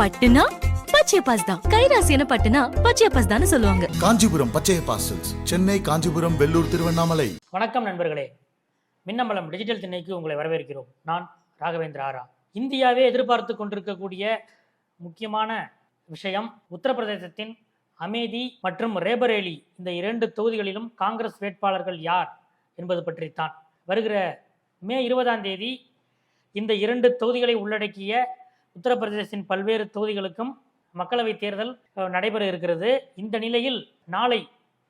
பட்டுனா பச்சையப்பாஸ் தான். கைராசியான பட்டுனா பச்சையப்பாஸ் தான் சொல்லுவாங்க. காஞ்சிபுரம் பச்சைய பாசல்ஸ் சென்னை காஞ்சிபுரம் வெள்ளூர் திருவண்ணாமலை. வணக்கம் நண்பர்களே. மின்னம்பலம் டிஜிட்டல் திண்ணைக்கு உங்களை வரவேற்கிறோம். நான் ராகவேந்திர ஆரா. இந்தியாவே எதிர்பார்த்து கொண்டிருக்கக்கூடிய முக்கியமான விஷயம் உத்தரப்பிரதேசத்தின் அமேதி மற்றும் ரேபரேலி. இந்த இரண்டு தொகுதிகளிலும் காங்கிரஸ் வேட்பாளர்கள் யார் என்பது பற்றித்தான். வருகிற மே இருபதாம் தேதி இந்த இரண்டு தொகுதிகளை உள்ளடக்கிய உத்தரப்பிரதேசத்தின் பல்வேறு தொகுதிகளுக்கும் மக்களவைத் தேர்தல் நடைபெற இருக்கிறது. இந்த நிலையில் நாளை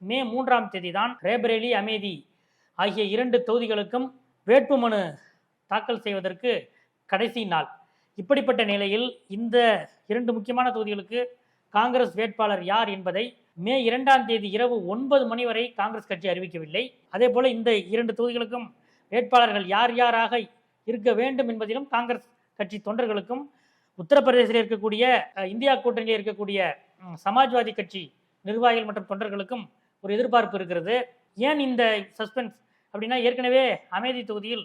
மே மூன்றாம் தேதி தான் ரேபரேலி அமேதி ஆகிய இரண்டு தொகுதிகளுக்கும் வேட்புமனு தாக்கல் செய்வதற்கு கடைசி நாள். இப்படிப்பட்ட நிலையில் இந்த இரண்டு முக்கியமான தொகுதிகளுக்கு காங்கிரஸ் வேட்பாளர் யார் என்பதை மே இரண்டாம் தேதி இரவு ஒன்பது மணி வரை காங்கிரஸ் கட்சி அறிவிக்கவில்லை. அதே போல இந்த இரண்டு தொகுதிகளுக்கும் வேட்பாளர்கள் யார் யாராக இருக்க வேண்டும் என்பதிலும் காங்கிரஸ் கட்சி தொண்டர்களுக்கும் உத்தரப்பிரதேசத்தில் இருக்கக்கூடிய இந்தியா கூட்டணியில் இருக்கக்கூடிய சமாஜ்வாதி கட்சி நிர்வாகிகள் மற்றும் தொண்டர்களுக்கும் ஒரு எதிர்பார்ப்பு இருக்கிறது. ஏன் இந்த சஸ்பென்ஸ்? அப்படின்னா ஏற்கனவே அமேதி தொகுதியில்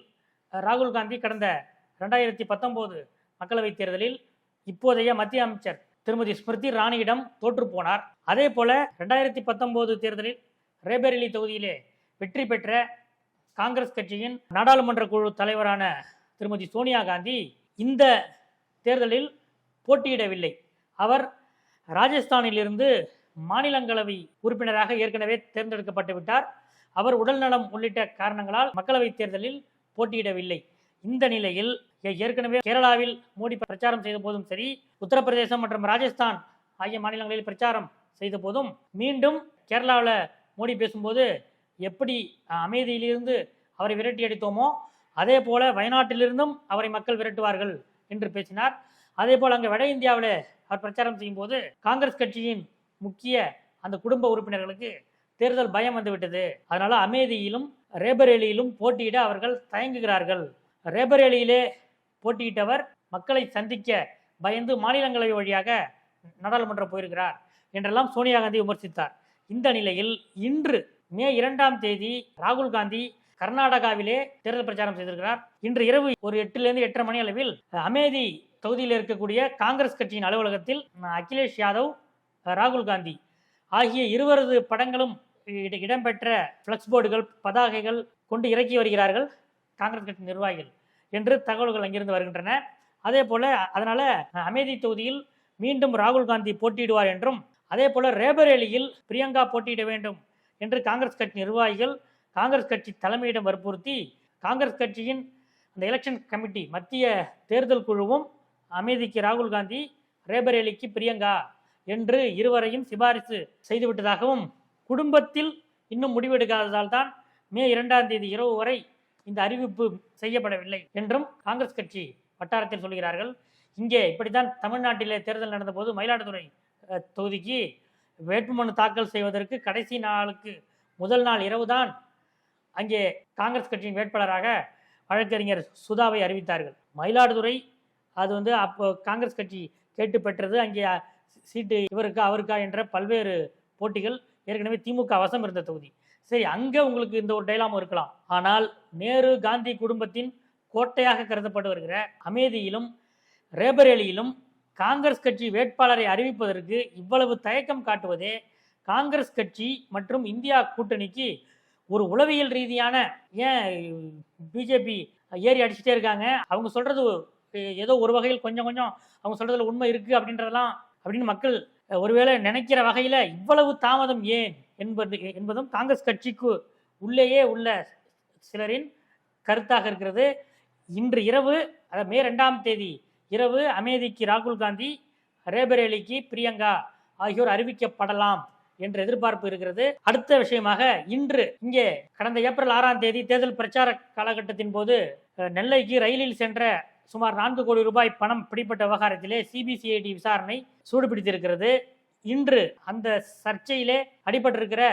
ராகுல் காந்தி கடந்த ரெண்டாயிரத்தி பத்தொம்போது மக்களவைத் தேர்தலில் இப்போதைய மத்திய அமைச்சர் திருமதி ஸ்மிருதி ராணியிடம் தோற்று போனார். அதே போல ரெண்டாயிரத்தி பத்தொம்போது தேர்தலில் ரேபரேலி தொகுதியிலே வெற்றி பெற்ற காங்கிரஸ் கட்சியின் நாடாளுமன்ற குழு தலைவரான திருமதி சோனியா காந்தி இந்த தேர்தலில் போட்டியிடவில்லை. அவர் ராஜஸ்தானிலிருந்து மாநிலங்களவை உறுப்பினராக ஏற்கனவே தேர்ந்தெடுக்கப்பட்டு விட்டார். அவர் உடல்நலம் உள்ளிட்ட காரணங்களால் மக்களவைத் தேர்தலில் போட்டியிடவில்லை. இந்த நிலையில் ஏற்கனவே கேரளாவில் மோடி பிரச்சாரம் செய்த போதும் சரி உத்தரப்பிரதேசம் மற்றும் ராஜஸ்தான் ஆகிய மாநிலங்களில் பிரச்சாரம் செய்த போதும் மீண்டும் கேரளாவில் மோடி பேசும்போது எப்படி அமைதியிலிருந்து அவரை விரட்டி அடித்தோமோ அதே போல வயநாட்டிலிருந்தும் அவரை மக்கள் விரட்டுவார்கள். என்று பேசினார். அதே போல் அங்கே வட இந்தியாவில் அவர் பிரச்சாரம் செய்யும்போது காங்கிரஸ் கட்சியின் முக்கிய அந்த குடும்ப உறுப்பினர்களுக்கு தேர்தல் பயம் வந்துவிட்டது அதனால அமேதியிலும் ரேபரேலியிலும் போட்டியிட அவர்கள் தயங்குகிறார்கள். ரேபரேலியிலே போட்டியிட்டவர் மக்களை சந்திக்க பயந்து மாநிலங்களவை வழியாக நாடாளுமன்றம் போயிருக்கிறார் என்றெல்லாம் சோனியா காந்தி விமர்சித்தார். இந்த நிலையில் இன்று மே இரண்டாம் தேதி ராகுல் காந்தி கர்நாடகாவிலே தேர்தல் பிரச்சாரம் செய்திருக்கிறார். இன்று இரவு ஒரு எட்டிலிருந்து எட்டரை மணி அளவில் அமேதி தொகுதியில் இருக்கக்கூடிய காங்கிரஸ் கட்சியின் அலுவலகத்தில் அகிலேஷ் யாதவ் ராகுல் காந்தி ஆகிய இருவரது படங்களும் இடம்பெற்ற ஃப்ளெக்ஸ் போர்டுகள் பதாகைகள் கொண்டு இறக்கி வருகிறார்கள் காங்கிரஸ் கட்சி நிர்வாகிகள் என்று தகவல்கள் அங்கிருந்து வருகின்றன. அதே போல அதனால அமேதி தொகுதியில் மீண்டும் ராகுல் காந்தி போட்டியிடுவார் என்றும் அதே போல ரேபரேலியில் பிரியங்கா போட்டியிட வேண்டும் என்று காங்கிரஸ் கட்சி நிர்வாகிகள் காங்கிரஸ் கட்சி தலைமையிடம் வற்புறுத்தி காங்கிரஸ் கட்சியின் அந்த எலெக்ஷன் கமிட்டி மத்திய தேர்தல் குழுவும் அமைதிக்கு ராகுல் காந்தி ரேபரேலிக்கு பிரியங்கா என்று இருவரையும் சிபாரிசு செய்துவிட்டதாகவும் குடும்பத்தில் இன்னும் முடிவெடுக்காததால் தான் மே இரண்டாம் தேதி இரவு வரை இந்த அறிவிப்பு செய்யப்படவில்லை என்றும் காங்கிரஸ் கட்சி வட்டாரத்தில் சொல்கிறார்கள். இங்கே இப்படித்தான் தமிழ்நாட்டிலே தேர்தல் நடந்தபோது மயிலாடுதுறை தொகுதிக்கு வேட்புமனு தாக்கல் செய்வதற்கு கடைசி நாளுக்கு முதல் நாள் இரவு தான் அங்கே காங்கிரஸ் கட்சியின் வேட்பாளராக வழக்கறிஞர் சுதாவை அறிவித்தார்கள். மயிலாடுதுறை அது வந்து அப்போ காங்கிரஸ் கட்சி கேட்டு பெற்றது. அங்கே சீட்டு இவருக்கா அவருக்கா என்ற பல்வேறு போட்டிகள் ஏற்கனவே திமுக வசம் இருந்த தொகுதி. சரி அங்கே உங்களுக்கு இந்த ஒரு டைலாமும் இருக்கலாம். ஆனால் நேரு காந்தி குடும்பத்தின் கோட்டையாக கருதப்பட்டு வருகிற அமேதியிலும் ரேபரேலியிலும் காங்கிரஸ் கட்சி வேட்பாளரை அறிவிப்பதற்கு இவ்வளவு தயக்கம் காட்டுவதே காங்கிரஸ் கட்சி மற்றும் இந்தியா கூட்டணிக்கு ஒரு உளவியல் ரீதியான ஏன் பிஜேபி ஏறி அடிச்சுட்டே இருக்காங்க? அவங்க சொல்றது ஏதோ ஒரு வகையில் கொஞ்சம் கொஞ்சம் அவங்க சொல்றதுல உண்மை இருக்கு அப்படின்றதெல்லாம் அப்படின்னு மக்கள் ஒருவேளை நினைக்கிற வகையில் இவ்வளவு தாமதம் ஏன் என்பது என்பதும் காங்கிரஸ் கட்சிக்கு உள்ளேயே உள்ள சிலரின் கருத்தாக இருக்கிறது. இன்று இரவு அதாவது மே ரெண்டாம் தேதி இரவு அமேதிக்கு ராகுல் காந்தி ரேபரேலிக்கு பிரியங்கா ஆகியோர் அறிவிக்கப்படலாம். என்ற எதிர்பார்ப்பு இருக்கிறது. அடுத்த விஷயமாக இன்று இங்கே கடந்த ஏப்ரல் ஆறாம் தேதி தேர்தல் பிரச்சார காலகட்டத்தின் போது நெல்லைக்கு ரயிலில் சென்ற சுமார் நான்கு கோடி ரூபாய் பணம் பிடிப்பட்ட விவகாரத்திலே சிபிசிஐடி விசாரணை சூடுபிடித்திருக்கிறது. இன்று அந்த சர்ச்சையிலே அடிபட்டிருக்கிற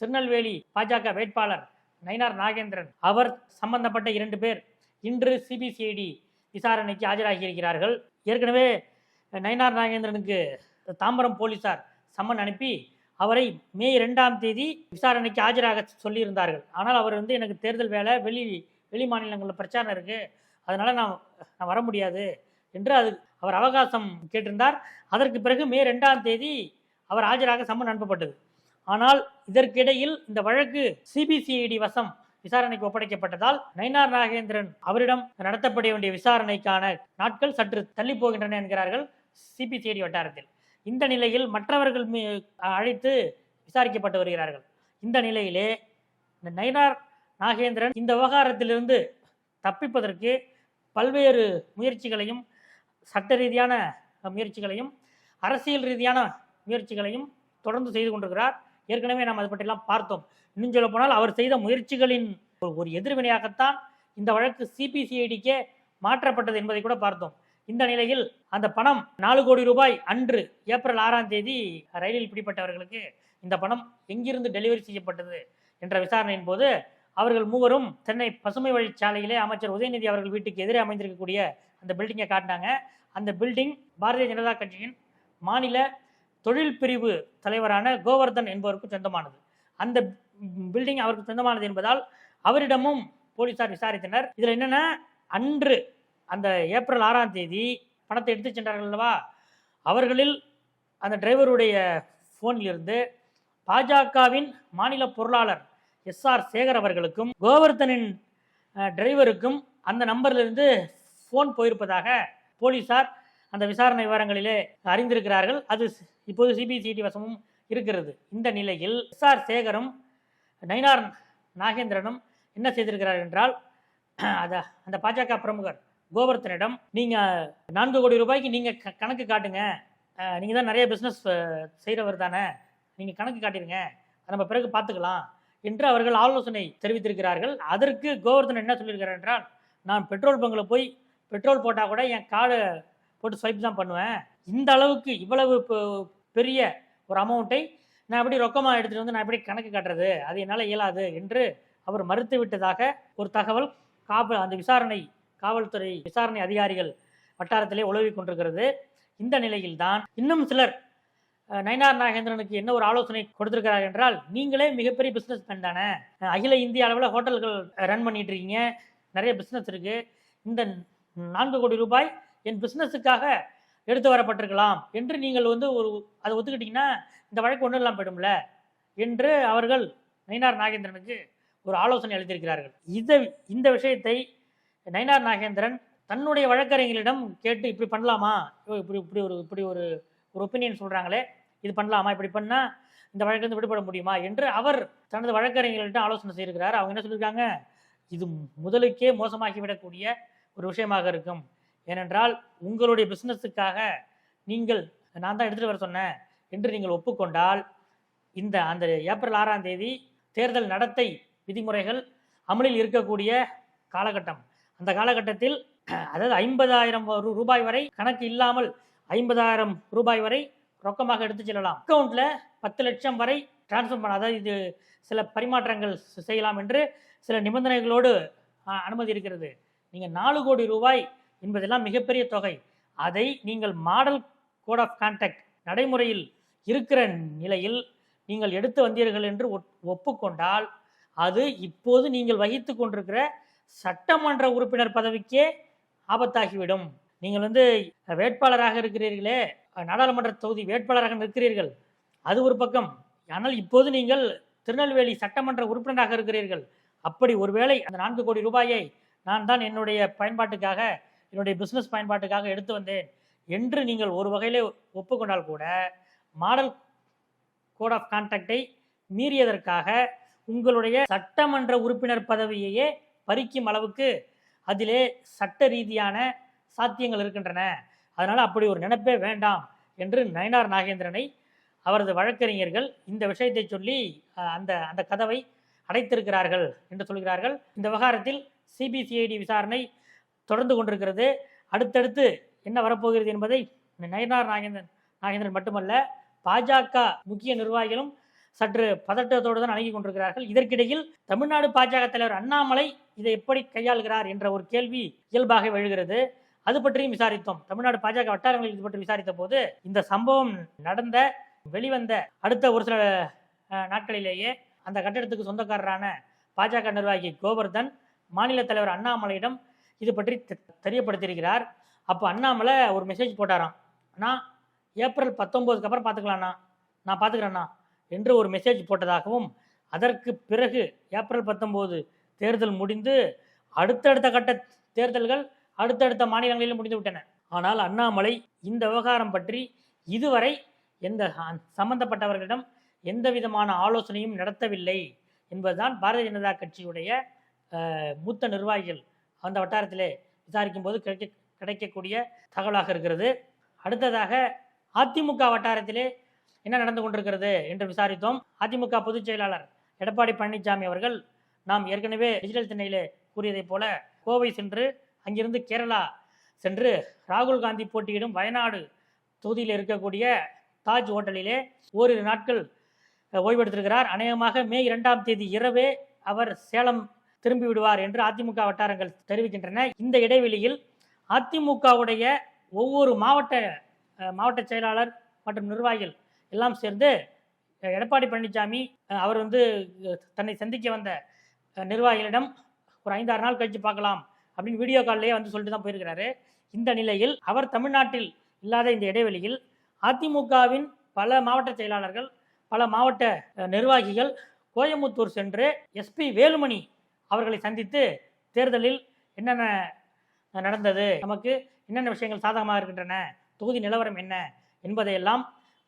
திருநெல்வேலி பாஜக வேட்பாளர் நயினார் நாகேந்திரன் அவர் சம்பந்தப்பட்ட இரண்டு பேர் இன்று சிபிசிஐடி விசாரணைக்கு ஆஜராகி இருக்கிறார்கள் ஏற்கனவே நயினார் நாகேந்திரனுக்கு தாம்பரம் போலீசார் சம்மன் அனுப்பி அவரை மே இரண்டாம் தேதி விசாரணைக்கு ஆஜராக சொல்லியிருந்தார்கள். ஆனால் அவர் வந்து எனக்கு தேர்தல் வேலை வெளி வெளி மாநிலங்களில் பிரச்சாரம் இருக்குது அதனால் நான் நான் வர முடியாது என்று அது அவர் அவகாசம் கேட்டிருந்தார். அதற்கு பிறகு மே ரெண்டாம் தேதி அவர் ஆஜராக சம்மன் அனுப்பப்பட்டது. ஆனால் இதற்கிடையில் இந்த வழக்கு சிபிசிஐடி வசம் விசாரணைக்கு ஒப்படைக்கப்பட்டதால் நயினார் நாகேந்திரன் அவரிடம் நடத்தப்பட வேண்டிய விசாரணைக்கான நாட்கள் சற்று தள்ளி போகின்றன என்கிறார்கள் சிபிசிஐடி வட்டாரத்தில். இந்த நிலையில் மற்றவர்கள் மீ- அழைத்து விசாரிக்கப்பட்டு வருகிறார்கள். இந்த நிலையிலே இந்த நயினார் நாகேந்திரன் இந்த விவகாரத்திலிருந்து தப்பிப்பதற்கு பல்வேறு முயற்சிகளையும் சட்ட ரீதியான முயற்சிகளையும் அரசியல் ரீதியான முயற்சிகளையும் தொடர்ந்து செய்து கொண்டிருக்கிறார். ஏற்கனவே நாம் அது பற்றிலாம் பார்த்தோம். இன்னும் சொல்ல போனால் அவர் செய்த முயற்சிகளின் ஒரு- ஒரு எதிர்வினையாகத்தான் இந்த வழக்கு சிபிசிஐடிக்கே மாற்றப்பட்டது என்பதை கூட பார்த்தோம். இந்த நிலையில் அந்த பணம் நாலு கோடி ரூபாய் அன்று ஏப்ரல் ஆறாம் தேதி ரயிலில் பிடிப்பட்டவர்களுக்கு இந்த பணம் எங்கிருந்து டெலிவரி செய்யப்பட்டது என்ற விசாரணையின் போது அவர்கள் மூவரும் சென்னை பசுமை வழிச்சாலையிலே அமைச்சர் உதயநிதி அவர்கள் வீட்டுக்கு எதிரே அமைந்திருக்கக்கூடிய அந்த பில்டிங்கை காட்டினாங்க. அந்த பில்டிங் பாரதிய ஜனதா கட்சியின் மாநில தொழில் பிரிவு தலைவரான கோவர்தன் என்பவருக்கு சொந்தமானது. அந்த பில்டிங் அவருக்கு சொந்தமானது என்பதால் அவரிடமும் போலீசார் விசாரித்தனர். இதில் என்னென்ன அன்று அந்த ஏப்ரல் ஆறாம் தேதி பணத்தை எடுத்து சென்றார்கள் அல்லவா? அவர்களில் அந்த டிரைவருடைய ஃபோனிலிருந்து பாஜகவின் மாநில பொருளாளர் எஸ் ஆர் சேகர் அவர்களுக்கும் கோவர்தனின் டிரைவருக்கும் அந்த நம்பரிலிருந்து ஃபோன் போயிருப்பதாக போலீசார் அந்த விசாரணை விவரங்களிலே அறிந்திருக்கிறார்கள். அது இப்போது சிபிசிடி வசமும் இருக்கிறது. இந்த நிலையில் எஸ் ஆர் சேகரும் நயினார் நாகேந்திரனும் என்ன செய்திருக்கிறார் என்றால் அத அந்த பாஜக பிரமுகர் கோவர்த்தனிடம் நீங்கள் நான்கு கோடி ரூபாய்க்கு நீங்கள் க கணக்கு காட்டுங்க. நீங்கள் தான் நிறைய பிஸ்னஸ் செய்கிறவர் தானே. நீங்கள் கணக்கு காட்டிடுங்க நம்ம பிறகு பார்த்துக்கலாம் என்று அவர்கள் ஆலோசனை தெரிவித்திருக்கிறார்கள். அதற்கு கோவர்தன் என்ன சொல்லியிருக்கிறார் என்றால் நான் பெட்ரோல் பங்கில் போய் பெட்ரோல் போட்டால் கூட என் கார்டு போட்டு ஸ்வைப் தான் பண்ணுவேன். இந்த அளவுக்கு இவ்வளவு பெ- பெரிய ஒரு அமௌண்ட்டை நான் எப்படி ரொக்கமாக எடுத்துகிட்டு வந்து நான் எப்படி கணக்கு காட்டுறது? அது என்னால் இயலாது. என்று அவர் மறுத்து விட்டதாக ஒரு தகவல் காவல் அந்த விசாரணை காவல்துறை விசாரணை அதிகாரிகள் வட்டாரத்திலே உழவி கொண்டிருக்கிறது. இந்த நிலையில்தான் இன்னும் சிலர் நயனார் நயினார் நாகேந்திரனுக்கு என்ன ஒரு ஆலோசனை கொடுத்திருக்கிறார் என்றால் நீங்களே மிகப்பெரிய பிஸ்னஸ் மேன் தானே. அகில இந்திய அளவில் ஹோட்டல்கள் ரன் பண்ணிட்டு இருக்கீங்க நிறைய பிஸ்னஸ் இருக்கு. இந்த நான்கு கோடி ரூபாய் என் பிஸ்னஸுக்காக எடுத்து வரப்பட்டிருக்கலாம் என்று நீங்கள் வந்து ஒரு அதை ஒத்துக்கிட்டீங்கன்னா இந்த வழக்கு ஒன்றும் இல்லாமல் போயிடும்ல என்று அவர்கள் நயினார் நாகேந்திரனுக்கு ஒரு ஆலோசனை அளித்திருக்கிறார்கள். இதை இந்த விஷயத்தை நயினார் நாகேந்திரன் தன்னுடைய வழக்கறிஞர்களிடம் கேட்டு இப்படி பண்ணலாமா? இப்படி இப்படி ஒரு இப்படி ஒரு ஒரு ஒப்பீனியன் சொல்கிறாங்களே இது பண்ணலாமா? இப்படி பண்ணால் இந்த வழக்கிலிருந்து விடுபட முடியுமா? என்று அவர் தனது வழக்கறிஞர்களிடம் ஆலோசனை செய்திருக்கிறார். அவங்க என்ன சொல்லியிருக்காங்க? இது முதலுக்கே மோசமாகிவிடக்கூடிய ஒரு விஷயமாக இருக்கும். ஏனென்றால் உங்களுடைய பிஸ்னஸுக்காக நீங்கள் நான் தான் எடுத்துகிட்டு வர சொன்னேன் என்று நீங்கள் ஒப்புக்கொண்டால் இந்த அந்த ஏப்ரல் ஆறாம் தேதி தேர்தல் நடத்தை விதிமுறைகள் அமலில் இருக்கக்கூடிய காலகட்டம். அந்த காலகட்டத்தில் அதாவது ஐம்பதாயிரம் ரூபாய் வரை கணக்கு இல்லாமல் ஐம்பதாயிரம் ரூபாய் வரை ரொக்கமாக எடுத்து செல்லலாம். அக்கௌண்ட்டில் பத்து லட்சம் வரை டிரான்ஸ்ஃபர் பண்ண அதாவது இது சில பரிமாற்றங்கள் செய்யலாம் என்று சில நிபந்தனைகளோடு அனுமதி இருக்கிறது. நீங்கள் நாலு கோடி ரூபாய் என்பதெல்லாம் மிகப்பெரிய தொகை. அதை நீங்கள் மாடல் கோட் ஆஃப் கான்டாக்ட் நடைமுறையில் இருக்கிற நிலையில் நீங்கள் எடுத்து வந்தீர்கள் என்று ஒப்- ஒப்புக்கொண்டால் அது இப்போது நீங்கள் வகித்து கொண்டிருக்கிற சட்டமன்ற உறுப்பினர் பதவிக்கே ஆபத்தாகிவிடும். நீங்கள் வந்து வேட்பாளராக இருக்கிறீர்களே நாடாளுமன்ற தொகுதி வேட்பாளராக நிற்கிறீர்கள். அது ஒரு பக்கம். ஆனால் இப்போது நீங்கள் திருநெல்வேலி சட்டமன்ற உறுப்பினராக இருக்கிறீர்கள். அப்படி ஒருவேளை அந்த நான்கு கோடி ரூபாயை நான் தான் என்னுடைய பயன்பாட்டுக்காக என்னுடைய பிஸ்னஸ் பயன்பாட்டுக்காக எடுத்து வந்தேன் என்று நீங்கள் ஒரு வகையிலே ஒப்புக்கொண்டால் கூட மாடல் கோட் ஆஃப் கான்டாக்டை மீறியதற்காக உங்களுடைய சட்டமன்ற உறுப்பினர் பதவியையே பறிக்கும் அளவுக்கு அதிலே சட்ட ரீதியான சாத்தியங்கள் இருக்கின்றன. அதனால் அப்படி ஒரு நினைப்பே வேண்டாம் என்று நயனார் நாகேந்திரனை அவரது வழக்கறிஞர்கள் இந்த விஷயத்தை சொல்லி அந்த அந்த கதவை அடைத்திருக்கிறார்கள் என்று சொல்கிறார்கள். இந்த விவகாரத்தில் சிபிசிஐடி விசாரணை தொடர்ந்து கொண்டிருக்கிறது. அடுத்தடுத்து என்ன வரப்போகிறது என்பதை நயனார் நாகேந்திரன் நாகேந்திரன் மட்டுமல்ல பாஜக முக்கிய நிர்வாகிகளும் சற்று பதட்டத்தோடு தான் அணுகி கொண்டிருக்கிறார்கள். இதற்கிடையில் தமிழ்நாடு பாஜக தலைவர் அண்ணாமலை இதை எப்படி கையாளுகிறார் என்ற ஒரு கேள்வி இயல்பாக எழுகிறது. அது பற்றியும் விசாரித்தோம். தமிழ்நாடு பாஜக வட்டாரங்களில் இது பற்றி விசாரித்த போது இந்த சம்பவம் நடந்த வெளிவந்த அடுத்த ஒரு சில நாட்களிலேயே அந்த கட்டடத்துக்கு சொந்தக்காரரான பாஜக நிர்வாகி கோவர்தன் மாநில தலைவர் அண்ணாமலையிடம் இது பற்றி தெ- தெரியப்படுத்தியிருக்கிறார். அப்போ அண்ணாமலை ஒரு மெசேஜ் போட்டாராம். அண்ணா ஏப்ரல் பத்தொம்போதுக்கு அப்புறம் பார்த்துக்கலாண்ணா நான் பார்த்துக்கிறேண்ணா என்று ஒரு மெசேஜ் போட்டதாகவும் அதற்கு பிறகு ஏப்ரல் பத்தொம்போது தேர்தல் முடிந்து அடுத்தடுத்த கட்ட தேர்தல்கள் அடுத்தடுத்த மாநிலங்களிலும் முடிந்துவிட்டன ஆனால் அண்ணாமலை இந்த விவகாரம் பற்றி இதுவரை எந்த சம்பந்தப்பட்டவர்களிடம் எந்த விதமான ஆலோசனையும் நடத்தவில்லை என்பதுதான் பாரதிய ஜனதா கட்சியுடைய மூத்த நிர்வாகிகள் அந்த வட்டாரத்திலே விசாரிக்கும் போது கிடைக்க கிடைக்கக்கூடிய தகவலாக இருக்கிறது. அடுத்ததாக அதிமுக வட்டாரத்திலே என்ன நடந்து கொண்டிருக்கிறது என்று விசாரித்தோம். அதிமுக பொதுச் செயலாளர் எடப்பாடி பழனிசாமி அவர்கள் நாம் ஏற்கனவே டிஜிட்டல் திண்ணையிலே கூறியதைப் போல கோவை சென்று அங்கிருந்து கேரளா சென்று ராகுல் காந்தி போட்டியிடும் வயநாடு தொகுதியில் இருக்கக்கூடிய தாஜ் ஹோட்டலிலே ஓரிரு நாட்கள் ஓய்வெடுத்திருக்கிறார். அநேகமாக மே இரண்டாம் தேதி இரவே அவர் சேலம் திரும்பி விடுவார் என்று அதிமுக வட்டாரங்கள் தெரிவிக்கின்றன. இந்த இடைவெளியில் அதிமுகவுடைய ஒவ்வொரு மாவட்ட மாவட்ட செயலாளர் மற்றும் நிர்வாகிகள் எல்லாம் சேர்ந்து எடப்பாடி பழனிசாமி அவர் வந்து தன்னை சந்திக்க வந்த நிர்வாகிகளிடம் ஒரு ஐந்தாறு நாள் கழித்து பார்க்கலாம் அப்படின்னு வீடியோ கால்லேயே வந்து சொல்லிட்டு தான் போயிருக்கிறாரு. இந்த நிலையில் அவர் தமிழ்நாட்டில் இல்லாத இந்த இடைவெளியில் அதிமுகவின் பல மாவட்ட செயலாளர்கள் பல மாவட்ட நிர்வாகிகள் கோயம்புத்தூர் சென்று எஸ்பி வேலுமணி அவர்களை சந்தித்து தேர்தலில் என்னென்ன நடந்தது நமக்கு என்னென்ன விஷயங்கள் சாதகமாக இருக்கின்றன தொகுதி நிலவரம் என்ன என்பதையெல்லாம்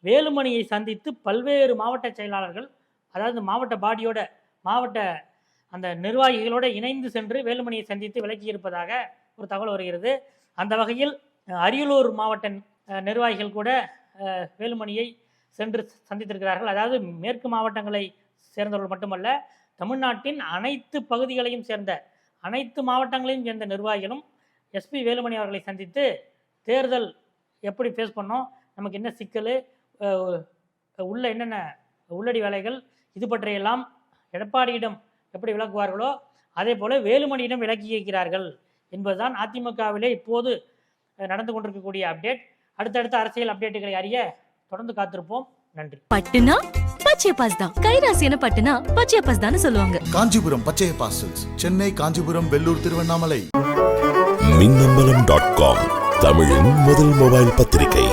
வேலுமணியை சந்தித்து பல்வேறு மாவட்ட செயலாளர்கள் அதாவது மாவட்ட பாடியோட மாவட்ட அந்த நிர்வாகிகளோட இணைந்து சென்று வேலுமணியை சந்தித்து விலக்கி இருப்பதாக ஒரு தகவல் வருகிறது. அந்த வகையில் அரியலூர் மாவட்ட நிர்வாகிகள் கூட வேலுமணியை சென்று சந்தித்திருக்கிறார்கள். அதாவது மேற்கு மாவட்டங்களை சேர்ந்தவர்கள் மட்டுமல்ல தமிழ்நாட்டின் அனைத்து பகுதிகளையும் சேர்ந்த அனைத்து மாவட்டங்களையும் சேர்ந்த நிர்வாகிகளும் எஸ்பி வேலுமணி அவர்களை சந்தித்து தேர்தல் எப்படி ஃபேஸ் பண்ணோம் நமக்கு என்ன சிக்கல் உள்ள என்னென்ன உள்ளடி வேலைகள் இது பற்றியெல்லாம் எடப்பாடியிடம் எப்படி விளக்குவார்களோ அதே போல வேலுமணியிடம் விளக்கி இருக்கிறார்கள் என்பதுதான் அதிமுகவிலே இப்போது நடந்து கொண்டிருக்கக்கூடிய அப்டேட் அடுத்தடுத்த அரசியல் அப்டேட்டுகளை அறிய தொடர்ந்து காத்திருப்போம். நன்றி. பட்டுனா பச்சை பாஸ் தான். கைராசியான பட்டுனா பச்சை பாஸ் தான் சொல்லுவாங்க. Kanchipuram Pachaiyappa silks. Chennai Kanchipuram Vellore Tiruvannamalai. Minnambalam dot com தமிழின் முதல் மொபைல் பத்திரிகை.